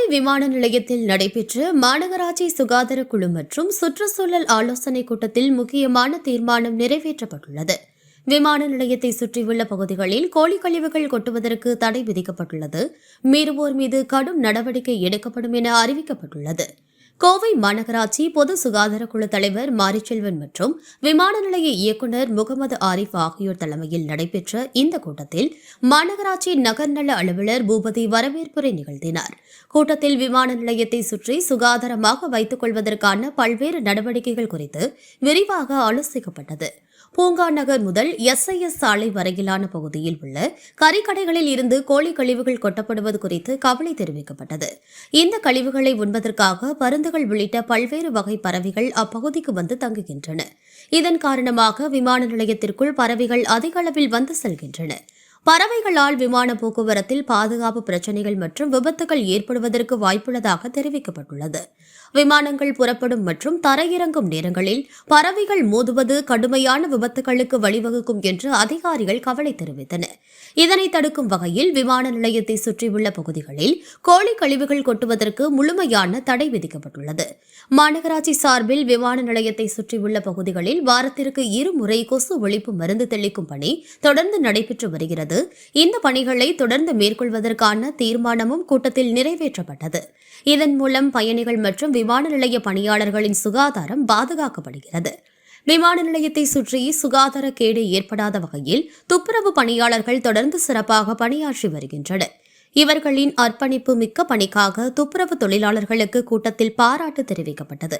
கோவை விமான நிலையத்தில் நடைபெற்ற மாநகராட்சி சுகாதார குழு மற்றும் சுற்றுச்சூழல் ஆலோசனைக் கூட்டத்தில் முக்கியமான தீர்மானம் நிறைவேற்றப்பட்டுள்ளது. விமான நிலையத்தை சுற்றியுள்ள பகுதிகளில் கோழி கழிவுகள் கொட்டுவதற்கு தடை விதிக்கப்பட்டுள்ளது. மீறுவோர் மீது கடும் நடவடிக்கை எடுக்கப்படும் என அறிவிக்கப்பட்டுள்ளது. கோவை மாநகராட்சி பொது சுகாதார குழு தலைவர் மாரிச்செல்வன் மற்றும் விமான நிலைய இயக்குநர் முகமது ஆரிஃப் ஆகியோர் தலைமையில் நடைபெற்ற இந்த கூட்டத்தில் மாநகராட்சி நகர்நல அலுவலர் பூபதி வரவேற்புரை நிகழ்த்தினார். கூட்டத்தில் விமான நிலையத்தை சுற்றி சுகாதாரமாக வைத்துக் கொள்வதற்கான பல்வேறு நடவடிக்கைகள் குறித்து விரிவாக ஆலோசிக்கப்பட்டது. பூங்கா நகர் முதல் எஸ்ஐஎஸ் சாலை வரையிலான பகுதியில் உள்ள கறிக்கடைகளில் இருந்து கோழி கழிவுகள் கொட்டப்படுவது குறித்து கவலை தெரிவிக்கப்பட்டது. இந்த கழிவுகளை உண்பதற்காக பருந்து பருந்துகள் உள்ளிட்ட பல்வேறு வகை பறவைகள் அப்பகுதிக்கு வந்து தங்குகின்றன. இதன் காரணமாக விமான நிலையத்திற்குள் பறவைகள் அதிக அளவில் வந்து செல்கின்றன. பறவைகளால் விமான போக்குவரத்தில் பாதுகாப்பு பிரச்சினைகள் மற்றும் விபத்துகள் ஏற்படுவதற்கு வாய்ப்புள்ளதாக தெரிவிக்கப்பட்டுள்ளது. விமானங்கள் புறப்படும் மற்றும் தரையிறங்கும் நேரங்களில் பறவைகள் மோதுவது கடுமையான விபத்துகளுக்கு வழிவகுக்கும் என்று அதிகாரிகள் கவலை தெரிவித்தனர். இதனை தடுக்கும் வகையில் விமான நிலையத்தை சுற்றியுள்ள பகுதிகளில் கோழி கழிவுகள் கொட்டுவதற்கு முழுமையான தடை விதிக்கப்பட்டுள்ளது. மாநகராட்சி சார்பில் விமான நிலையத்தை சுற்றியுள்ள பகுதிகளில் வாரத்திற்கு இருமுறை கொசு ஒழிப்பு மருந்து தெளிக்கும் பணி தொடர்ந்து நடைபெற்று வருகிறது. இந்த பணிகளை தொடர்ந்து மேற்கொள்வதற்கான தீர்மானமும் கூட்டத்தில் நிறைவேற்றப்பட்டது. இதன் மூலம் பயணிகள் மற்றும் விமான நிலைய பணியாளர்களின் சுகாதாரம் பாதுகாக்கப்படுகிறது. விமான நிலையத்தை சுற்றி சுகாதார கேடு ஏற்படாத வகையில் துப்புரவு பணியாளர்கள் தொடர்ந்து சிறப்பாக பணியாற்றி வருகின்றனர். இவர்களின் அர்ப்பணிப்பு மிக்க பணிக்காக துப்புரவு தொழிலாளர்களுக்கு கூட்டத்தில் பாராட்டு தெரிவிக்கப்பட்டது.